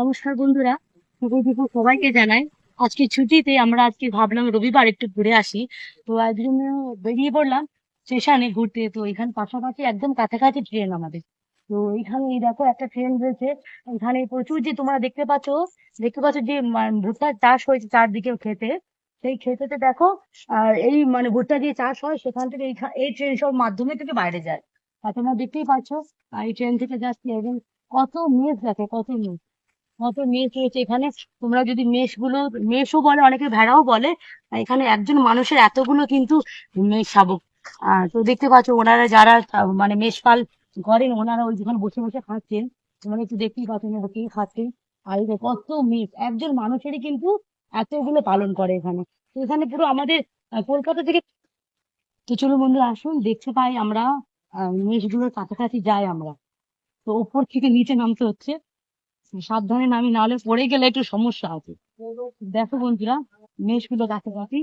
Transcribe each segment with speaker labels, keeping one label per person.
Speaker 1: নমস্কার বন্ধুরা সবাইকে জানাই। আজকে ছুটিতে আমরা আজকে ভাবলাম রবিবার একটু ঘুরে আসি। তো জন্য বেরিয়ে পড়লাম স্টেশনে ঘুরতে। তো এখানে পাশাপাশি একদম কাছাকাছি ট্রেন আমাদের। তো এখানে এই দেখো একটা ট্রেন রয়েছে। এখানে প্রচুর যে তোমরা দেখতে পাচ্ছ দেখতে পাচ্ছ যে ভুট্টার চাষ হয়েছে চারদিকে খেতে সেই ক্ষেতেতে দেখো, আর এই মানে ভুট্টা দিয়ে চাষ হয়, সেখান থেকে এই ট্রেন সব মাধ্যমে থেকে বাইরে যায়। তোমরা দেখতেই পাচ্ছ এই ট্রেন থেকে যাচ্ছে এবং কত মেষ দেখো, কত মেষ কত মেষ রয়েছে। এখানে তোমরা যদি মেষগুলো মেষও বলে, অনেকে ভেড়াও বলে, এখানে একজন মানুষের এতগুলো কিন্তু মেষ শাবক আহ তো দেখতে পাচ্ছ, ওনারা যারা মানে মেষপাল করেন, ওনারা ওই যেখানে বসে বসে খাচ্ছেন। তোমরা একটু দেখতেই পাচ্ছ ওনারা কি খাচ্ছেন আর কত মেষ, একজন মানুষেরই কিন্তু এতগুলো পালন করে এখানে। তো এখানে পুরো আমাদের কলকাতা থেকে তো চলো আসুন, দেখতে পাই আমরা মেষগুলোর কাছাকাছি যাই আমরা। তো ওপর থেকে নিচে নামতে হচ্ছে। সাবধানে নামি, নাহলে পড়ে গেলে একটু সমস্যা আছে দেখো বন্ধুরা, মেষগুলো কাছাকাছি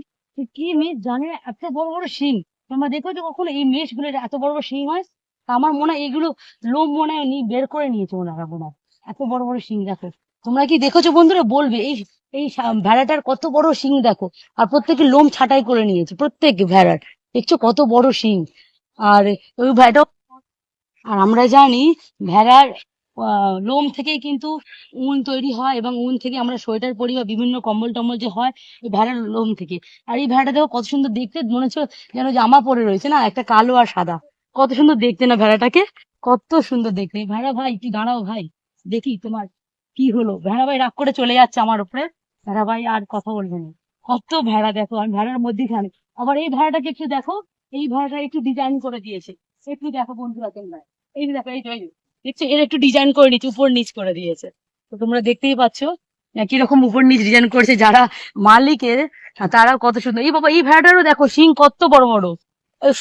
Speaker 1: কি মেষ? জানে এত বড় বড় শিং। তোমরা দেখেছ কখনো এই মেষগুলোর এত বড় বড় শিং হয়? আমার মনে হয় এগুলো লোম মনে হয় নি, বের করে নিয়েছে ওনারা মনে হয় এত বড় বড় শিং দেখো। তোমরা কি দেখেছ বন্ধুরা? বলবে, এই এই ভেড়াটার কত বড় শিং দেখো। আর প্রত্যেকে লোম ছাঁটাই করে নিয়েছে, প্রত্যেক ভেড়ার। দেখছ কত বড় শিং। আর ওই ভেড়া আর আমরা জানি, ভেড়ার লোম থেকেই কিন্তু উল তৈরি হয় এবং উল থেকে আমরা সোয়েটার পরি বা বিভিন্ন কম্বল টম্বল যে হয়, এই ভেড়ার লোম থেকে। আর এই ভেড়াটা দেখো কত সুন্দর দেখতে, মনে হচ্ছে যেন জামা পরে রয়েছে না, একটা কালো আর সাদা। কত সুন্দর দেখতে না ভেড়াটাকে? কত সুন্দর দেখতে। ভেড়া ভাই, একটু দাঁড়াও ভাই, দেখি তোমার কি হলো। ভেড়া ভাই রাগ করে চলে যাচ্ছে আমার উপরে। ভেড়া ভাই আর কথা বলবে না। কত ভেড়া দেখো, আমি ভেড়ার মধ্যেখানে। আবার এই ভেড়াটাকে একটু দেখো, এই ভেড়াটা একটু ডিজাইন করে দিয়েছে। একটু দেখো বন্ধুরা তোমরা। এই দেখো, এই। দেখছ এর একটু ডিজাইন করে নিচ্ছে, উপর নিচ করে দিয়েছে। তো তোমরা দেখতেই পাচ্ছ কীরকম উপর নিচ ডিজাইন করেছে যারা মালিকের তারা কত সুন্দর। এই বাবা, এই ভেড়াটারও দেখো, শিং কত বড় বড়।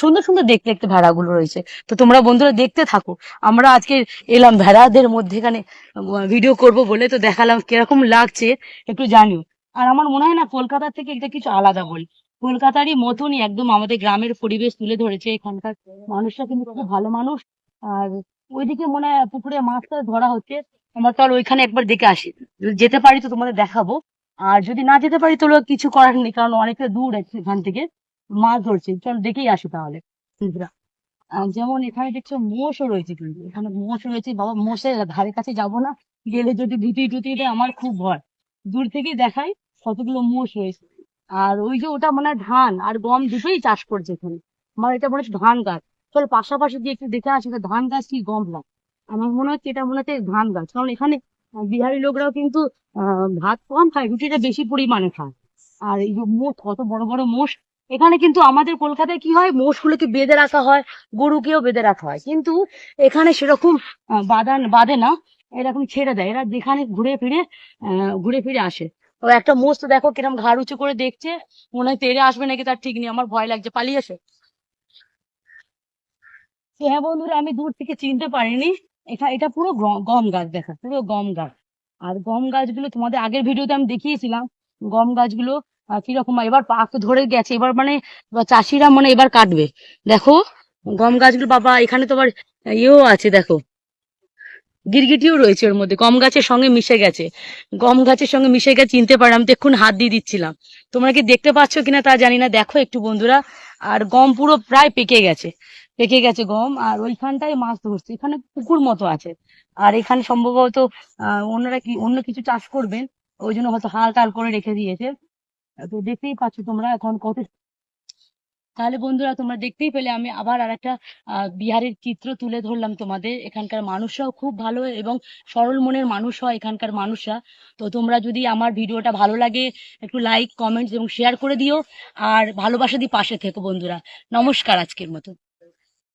Speaker 1: সুন্দর সুন্দর দেখতে দেখতে ভেড়াগুলো রয়েছে। তো তোমরা বন্ধুরা দেখতে থাকো, আমরা আজকে এলাম ভেড়াদের মধ্যে এখানে ভিডিও করব বলে, তো দেখালাম কীরকম লাগছে, একটু জানিও। আর আমার মনে হয় না, কলকাতা থেকে এটা কিছু আলাদা বলি। কলকাতারই মতনই একদম আমাদের গ্রামের পরিবেশ তুলে ধরেছে এখানকার মানুষরা কিন্তু খুব ভালো মানুষ। আর ওইদিকে মনে হয় পুকুরে মাছটা ধরা হচ্ছে। আমরা তাহলে ওইখানে একবার দেখে আসি। যদি যেতে পারি তো তোমাদের দেখাবো। আর যদি না যেতে পারি তাহলে কিছু করার নেই, কারণ অনেকটা দূর আছে এখান থেকে। মাছ ধরছে। চল দেখেই আসি তাহলে। যেমন এখানে দেখছ মোষও রয়েছে কিন্তু। এখানে মোষ রয়েছে। বাবা, মোষের ধারে কাছে যাব না। গেলে যদি ধুতি টুতি দেয় আমার খুব ভয়। দূর থেকেই দেখাই কতগুলো মোষ রয়েছে। আর ওই যে ওটা মানে ধান আর গম দুটোই চাষ করছে এখানে। আমার এটা মনে হচ্ছে ধান গাছ। চল পাশাপাশি দিয়ে একটু দেখে আসি ধান গাছ কি গম গাছ আমার মনে হচ্ছে এটা মনে হচ্ছে ধান গাছ। কারণ এখানে বিহারি লোকরাও কিন্তু ভাত কম খায় রুটিটা বেশি পরিমাণে খায়। আর এই যে মোষ, কত বড় বড় মোষ। এখানে কিন্তু আমাদের কলকাতায় কি হয়, মোষগুলোকে বেঁধে রাখা হয়, গরুকেও বেঁধে রাখা হয়। কিন্তু এখানে সেরকম বাঁধান বাঁধে না, এরকম ছেড়ে দেয়। এরা যেখানে ঘুরে ফিরে ঘুরে ফিরে আসে। তো একটা মোষ তো দেখো কিরম ঘাড় উঁচু করে দেখছে, মনে হয় তেড়ে আসবে নাকি তার ঠিক নেই, আমার ভয় লাগছে, পালিয়ে আসে হ্যাঁ বন্ধুরা, আমি দূর থেকে চিনতে পারিনি। এটা এটা পুরো গম গাছ দেখা, পুরো গম গাছ। আর গম গাছগুলো তোমাদের আগের ভিডিওতে আমি দেখিয়েছিলাম। গম গাছগুলো কীরকম, এবার পাক ধরে গেছে। এবার মানে চাষিরা মানে এবার কাটবে। দেখো, গম গাছগুলো, বাবা, এখানে তো আবার ইয়েও আছে, দেখো। গিরগিটিও রয়েছে ওর মধ্যে। গম গাছের সঙ্গে মিশে গেছে। গম গাছের সঙ্গে মিশে গেছে, চিনতে পারলাম। তো এক্ষুনি হাত দিয়ে দিচ্ছিলাম। তোমরা কি দেখতে পাচ্ছ কিনা তা জানি না। দেখো একটু বন্ধুরা। আর গম পুরো প্রায় পেকে গেছে। পেকে গেছে গম, আর ওইখানটায় মাছ ধরছে। এখানে পুকুর মতো আছে। আর এখানে সম্ভবত অন্যরা কি, অন্য কিছু চাষ করবেন, ওই জন্য হয়তো হাল টাল করে রেখে দিয়েছে। তো দেখতেই পাচ্ছ তোমরা এখন কত তাহলে বন্ধুরা, তোমরা দেখতেই পেলে আমি আবার আর একটা বিহারের চিত্র তুলে ধরলাম তোমাদের। এখানকার মানুষরাও খুব ভালো এবং সরল মনের মানুষ হয় এখানকার মানুষরা। তো তোমরা যদি আমার ভিডিওটা ভালো লাগে, একটু লাইক কমেন্টস এবং শেয়ার করে দিও। আর ভালোবাসা দিয়ে পাশে থেকো বন্ধুরা। নমস্কার আজকের মতো।